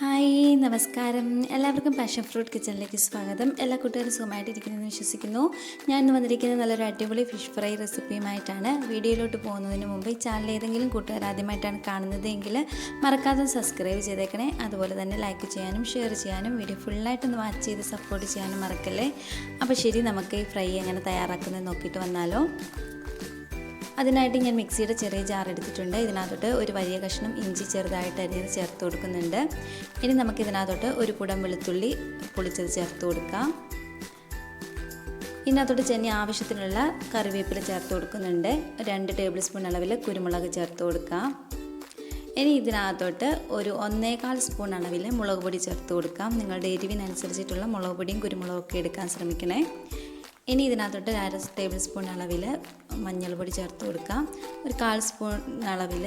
Hi നമസ്കാരം. എല്ലാവർക്കും passion fruit കിച്ചണിലേക്ക് സ്വാഗതം. എല്ലാ കുട്ടികളും സുഖമായിട്ടിരിക്കുന്നെന്ന് വിശ്വസിക്കുന്നു. ഞാൻ ഇന്ന് വന്നിരിക്കുന്നത് നല്ലൊരു അടിപൊളി ഫിഷ് ഫ്രൈ റെസിപ്പിയുമായിട്ടാണ് വീഡിയോയിലോട്ട് പോകുന്നതിന് മുമ്പ് ഈ ചാനൽ ഏതെങ്കിലും കൂട്ടുകാർ ആദ്യമായിട്ടാണ് കാണുന്നതെങ്കിൽ മറക്കാതെ സബ്സ്ക്രൈബ് ചെയ്തേക്കണേ. അതുപോലെ തന്നെ ലൈക്ക് ചെയ്യാനും ഷെയർ ചെയ്യാനും വീഡിയോ ഫുള്ളായിട്ടൊന്ന് വാച്ച് ചെയ്ത് സപ്പോർട്ട് ചെയ്യാനും മറക്കല്ലേ? അപ്പോൾ ശരി നമുക്ക് ഈ ഫ്രൈ എങ്ങനെ തയ്യാറാക്കുന്നത് നോക്കിയിട്ട് വന്നാലോ. അതിനായിട്ട് ഞാൻ മിക്സിയുടെ ചെറിയ ജാർ എടുത്തിട്ടുണ്ട്. ഇതിനകത്തോട്ട് ഒരു വലിയ കഷ്ണം ഇഞ്ചി ചെറുതായിട്ട് അരിഞ്ഞത് ചേർത്ത് കൊടുക്കുന്നുണ്ട്. ഇനി നമുക്ക് ഇതിനകത്തോട്ട് ഒരു കുടം വെളുത്തുള്ളി പൊളിച്ചത് ചേർത്ത് കൊടുക്കാം. ഇതിനകത്തോട്ട് ചെന്നി ആവശ്യത്തിനുള്ള കറിവേപ്പില ചേർത്ത് കൊടുക്കുന്നുണ്ട്. രണ്ട് ടേബിൾ സ്പൂൺ അളവിൽ കുരുമുളക് ചേർത്ത് കൊടുക്കാം. ഇനി ഇതിനകത്തോട്ട് ഒരു ഒന്നേകാൽ സ്പൂൺ അളവിൽ മുളക് പൊടി ചേർത്ത് കൊടുക്കാം. നിങ്ങളുടെ എരിവിനനുസരിച്ചിട്ടുള്ള മുളക് പൊടിയും കുരുമുളകൊക്കെ എടുക്കാൻ ശ്രമിക്കണേ. ഇനി ഇതിനകത്തോട്ട് അര ടേബിൾ സ്പൂൺ അളവിൽ മഞ്ഞൾപ്പൊടി ചേർത്ത് കൊടുക്കാം. ഒരു കാൽ സ്പൂൺ അളവിൽ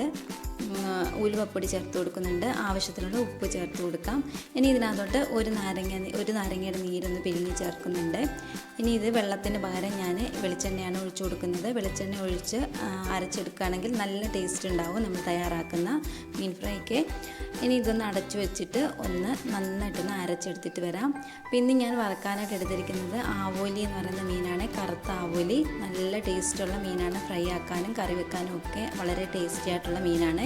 ഉലുവപ്പൊടി ചേർത്ത് കൊടുക്കുന്നുണ്ട്. ആവശ്യത്തിനുള്ള ഉപ്പ് ചേർത്ത് കൊടുക്കാം. ഇനി ഇതിനകത്തോട്ട് ഒരു നാരങ്ങ ഒരു നാരങ്ങയുടെ നീരൊന്ന് പിഴിഞ്ഞ് ചേർക്കുന്നുണ്ട്. ഇനി ഇത് വെള്ളത്തിന് പകരം ഞാൻ വെളിച്ചെണ്ണയാണ് ഒഴിച്ചു കൊടുക്കുന്നത്. വെളിച്ചെണ്ണ ഒഴിച്ച് അരച്ചെടുക്കുകയാണെങ്കിൽ നല്ല ടേസ്റ്റ് ഉണ്ടാവും നമ്മൾ തയ്യാറാക്കുന്ന മീൻ ഫ്രൈക്ക്. ഇനി ഇതൊന്ന് അടച്ചു വെച്ചിട്ട് ഒന്ന് നന്നായിട്ടൊന്ന് അരച്ചെടുത്തിട്ട് വരാം. പിന്നെ ഞാൻ വറക്കാനായിട്ട് എടുത്തിരിക്കുന്നത് ആവോലി എന്ന് പറയുന്ന മീനാണ്. കറുത്ത ആവോലി നല്ല ടേസ്റ്റുള്ള മീനാണ് ഫ്രൈ ആക്കാനും കറി വെക്കാനും ഒക്കെ വളരെ ടേസ്റ്റി ആയിട്ടുള്ള മീനാണ്.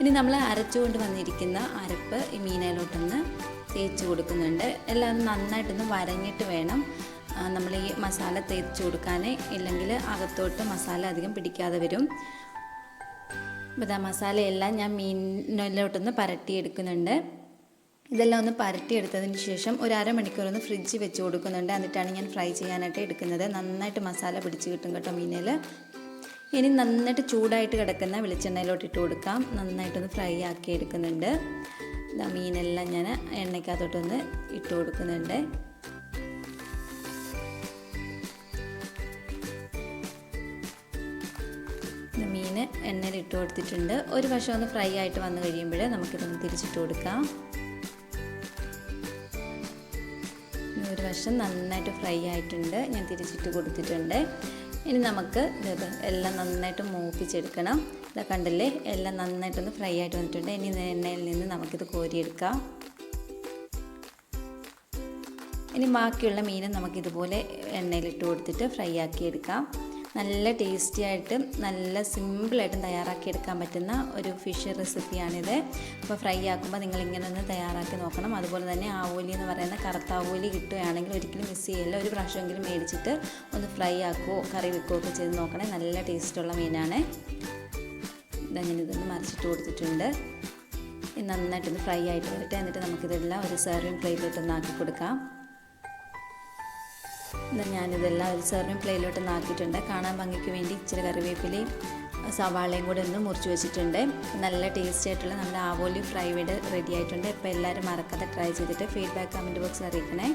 ഇനി നമ്മൾ അരച്ചുകൊണ്ട് വന്നിരിക്കുന്ന അരപ്പ് ഈ മീനയിലോട്ടൊന്ന് തേച്ച് കൊടുക്കുന്നുണ്ട്. എല്ലാം നന്നായിട്ടൊന്ന് വരഞ്ഞിട്ട് വേണം. നമ്മൾ ഈ മസാല തേച്ച് കൊടുക്കാൻ ഇല്ലെങ്കിൽ അകത്തോട്ട് മസാല അധികം പിടിക്കാതെ വരും. ആ മസാലയെല്ലാം ഞാൻ മീനിലോട്ടൊന്ന് പരട്ടിയെടുക്കുന്നുണ്ട്. ഇതെല്ലാം ഒന്ന് പരട്ടിയെടുത്തതിന് ശേഷം ഒരു അരമണിക്കൂർ ഒന്ന് ഫ്രിഡ്ജ് വെച്ച് കൊടുക്കുന്നുണ്ട്. എന്നിട്ടാണ് ഞാൻ ഫ്രൈ ചെയ്യാനായിട്ട് എടുക്കുന്നത്. നന്നായിട്ട് മസാല പിടിച്ച് കിട്ടും കേട്ടോ മീനിൽ ഇനി നന്നായിട്ട് ചൂടായിട്ട് കിടക്കുന്ന വെളിച്ചെണ്ണയിലോട്ട് ഇട്ട് കൊടുക്കാം. നന്നായിട്ടൊന്ന് ഫ്രൈ ആക്കി എടുക്കുന്നുണ്ട്. മീനെല്ലാം ഞാൻ എണ്ണയ്ക്കകത്തോട്ടൊന്ന് ഇട്ട് കൊടുക്കുന്നുണ്ട്. മീൻ എണ്ണയിൽ ഇട്ട് കൊടുത്തിട്ടുണ്ട്. ഒരു വശം ഒന്ന് ഫ്രൈ ആയിട്ട് വന്നു കഴിയുമ്പോൾ നമുക്കിതൊന്ന് തിരിച്ചിട്ട് കൊടുക്കാം. ഒരു വശം നന്നായിട്ട് ഫ്രൈ ആയിട്ടുണ്ട്. ഞാൻ തിരിച്ചിട്ട് കൊടുത്തിട്ടുണ്ട്. ഇനി നമുക്ക് ഇത് എല്ലാം നന്നായിട്ട് മൂപ്പിച്ചെടുക്കണം. ഇതാ കണ്ടില്ലേ? എല്ലാം നന്നായിട്ടൊന്ന് ഫ്രൈ ആയിട്ട് വന്നിട്ടുണ്ട്. ഇനി എണ്ണയിൽ നിന്ന് നമുക്കിത് കോരിയെടുക്കാം. ഇനി ബാക്കിയുള്ള മീനും നമുക്കിതുപോലെ എണ്ണയിലിട്ട് കൊടുത്തിട്ട് ഫ്രൈ ആക്കി എടുക്കാം നല്ല ടേസ്റ്റി ആയിട്ട് നല്ല സിമ്പിളായിട്ടും തയ്യാറാക്കിയെടുക്കാൻ പറ്റുന്ന ഒരു ഫിഷ് റെസിപ്പിയാണിത് അപ്പോൾ ഫ്രൈ ആക്കുമ്പോൾ നിങ്ങൾ ഇങ്ങനെ ഒന്ന് തയ്യാറാക്കി നോക്കണം. അതുപോലെ തന്നെ ആവോലി എന്ന് പറയുന്ന കറുത്ത ആവോലി കിട്ടുകയാണെങ്കിൽ ഒരിക്കലും മിസ് ചെയ്യില്ല. ഒരു പ്രാവശ്യമെങ്കിലും മേടിച്ചിട്ട് ഒന്ന് ഫ്രൈ ആക്കുകയോ കറി വെക്കുകയോ ഒക്കെ ചെയ്ത് നോക്കണേ. നല്ല ടേസ്റ്റുള്ള മീനാണ്. ഇതങ്ങനെ ഇതൊന്ന് മറിച്ചിട്ട് കൊടുത്തിട്ടുണ്ട്. നന്നായിട്ടൊന്ന് ഫ്രൈ ആയിട്ട് വരട്ടെ. എന്നിട്ട് നമുക്കിതെല്ലാം ഒരു സെർവിങ് പ്ലേറ്റിലോട്ടൊന്ന് ആക്കി കൊടുക്കാം. എന്നാൽ ഞാനിതെല്ലാം ഒരു സെർവിങ് പ്ലേയിലോട്ട് നാക്കിയിട്ടുണ്ട് കാണാൻ ഭംഗിക്ക് വേണ്ടി ഇച്ചിരി കറിവേപ്പിലയും സവാളയും കൂടെ ഒന്ന് മുറിച്ച് വെച്ചിട്ടുണ്ട്. നല്ല ടേസ്റ്റ് ആയിട്ടുള്ള നമ്മുടെ ആവോലി ഫ്രൈ വീട് റെഡി ആയിട്ടുണ്ട്. ഇപ്പോൾ എല്ലാവരും മറക്കാതെ ട്രൈ ചെയ്തിട്ട് ഫീഡ്ബാക്ക് കമന്റ് ബോക്സിൽ അറിയിക്കണേ.